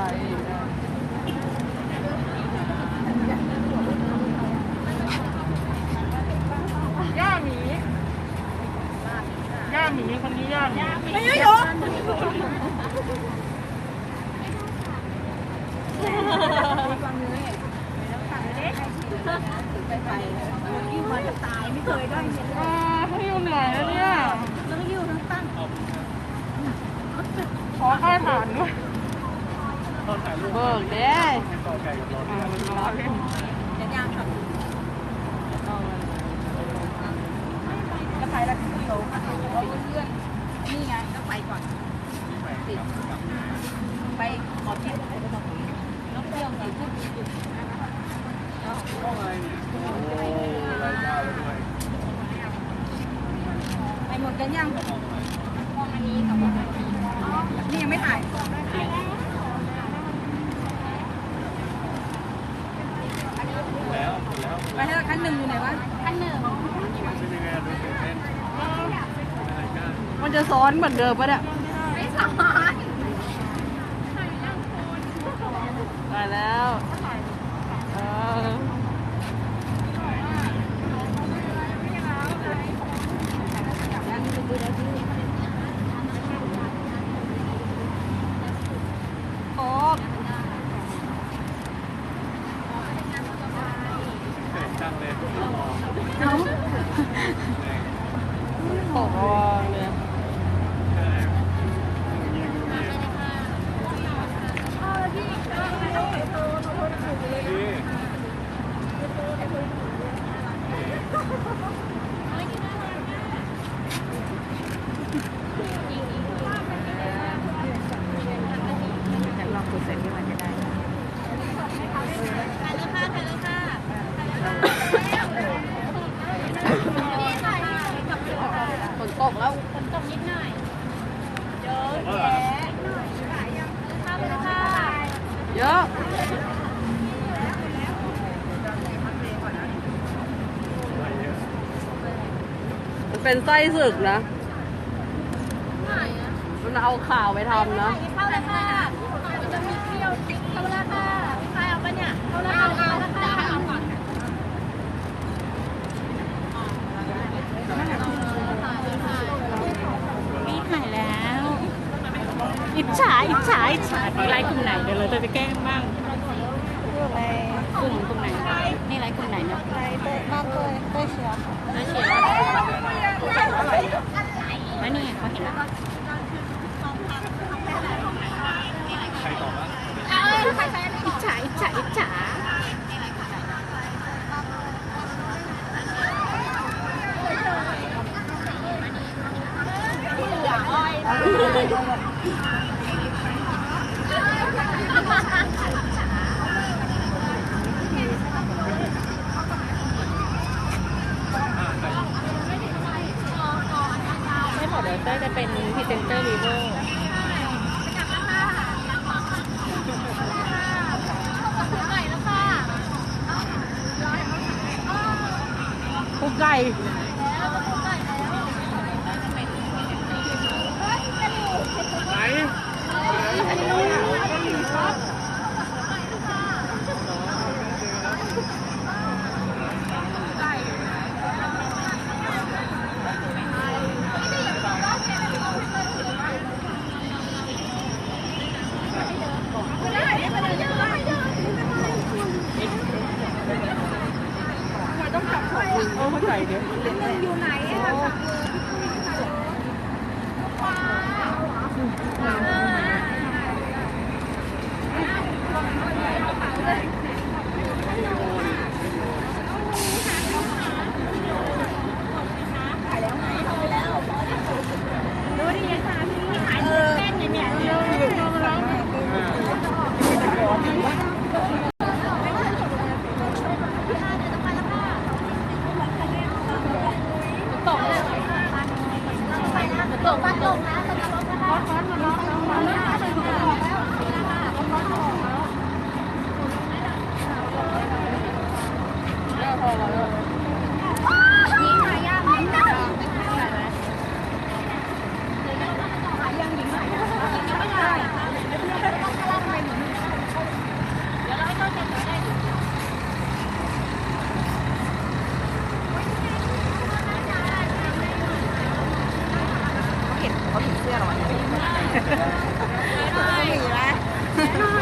ได้ได้ย่าหมีย่าหมีคนนี้ย่าหมีไม่ยกไปไปยิ้วมาจะตายไม่เคยได้เห็น อ่าให้อยู่เหนื่อยแล้วเนี่ย ทั้งยิ้วทั้งตั้ง ขอค่าฐานด้วย ตอน ถ่ายรูปเบิกเด้ก็ไปแล้วที่โยค่ะเอาเพื่อนนี่ไงก็ไปก่อนติดไปขอเที่ยวไปตรงนี้องเที่ยวสีขึ้นจุดกล้องอะไรเนี่ยโอ้รายได้แล้วด้วยไปหมดกันยังมองอะไรมองอันนี้กับนี่ยังไม่ถ่าย แล้วแล้ว ไปให้ขั้นหนึ่งอยู่ไหนวะขั้นหนึ่งเป็นยังไงดูตื่นเต้นอะไรกันมันจะซ้อนเหมือนเดิมปะเนี่ย ไม่สอน ไปแล้วเออโอ้ เขินจังเลย ตกระวังเนี่ย ฉันลองคุยเสร็จที่มันจะได้ ฝนตกแล้ว เยอะมันเป็นไส้ศึกนะมันเอาข่าวไปทำนะเข้าเลยค่ะมันจะมีเที่ยวเข้าแล้วค่ะใครเอาปะเนี่ยเข้าแล้วค่ะเข้าแล้วค่ะเอาก่อนมีถ่ายแล้ว อิจฉาอิจฉาอิจฉามีไลน์กลุ่มไหนเดี๋ยวเราจะไปแกล้งบ้างกลุ่มกลุ่มไหนนี่ไลน์กลุ่มไหนเนี่ยไต้เต้มากเลยเต้เชียร์แล้วเชียร์แล้วนี่เขาเห็นแล้วใครตอบว่าอิจฉาอิจฉาอิจฉา ไม่หมดเดี๋ยว เต้ยจะเป็นพรีเซนเตอร์วีโวกุ๊กไก่ ไหน เดี๋ยวอยู่ไหนอะดู สื้อหรอเไม่ได้ไม่ได้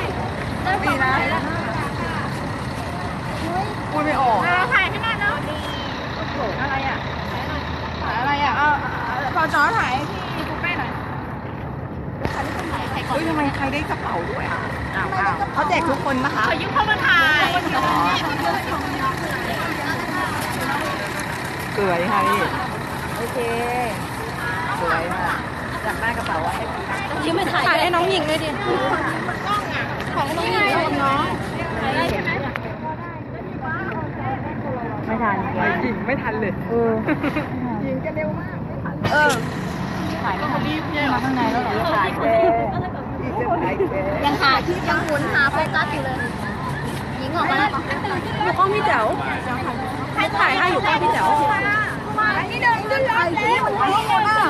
ไม่ได้ไม่ได้ไม่ออกถ่ายขนาดนั้นอะไรอะถ่ายอะไรอะเอาพอจอถ่ายพี่กูแป้หน่อยได้ยทำไมใครได้กระเป๋าด้วยอะอ้าวเขาแจกทุกคนนะคะขอยืมเข้ามาถ่ายสวยค่ะพี่โอเคสวยม่ะ อยากได้กระเป๋าอะให้พี่ยิ้มไม่ถ่ายถ่ายให้น้องหญิงเลยดิของน้องหญิงของน้องไม่ทันหญิงไม่ทันเลยเออยิงกันเร็วมากเออถ่ายไม่ทันมาข้างในแล้วเหรอถ่ายแกถ่ายแกยังถ่ายยังหมุนหาโฟกัสอยู่เลยยิงออกมาแล้วอยู่กล้องพี่แจ๋วให้ถ่ายให้อยู่กล้องพี่แจ๋วนี่เดินขึ้นรถแล้วมันร้องหมดอะ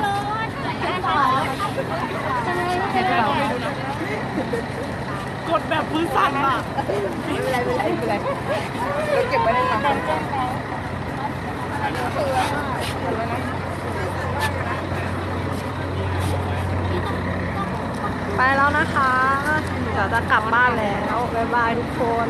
กด แบบมือสั่นอะไม่เป็นไรไม่เป็นไรเราเก็บไว้ในถังไปแล้วนะคะเดี๋ยวจะกลับบ้านแล้ว บ๊ายบายทุกคน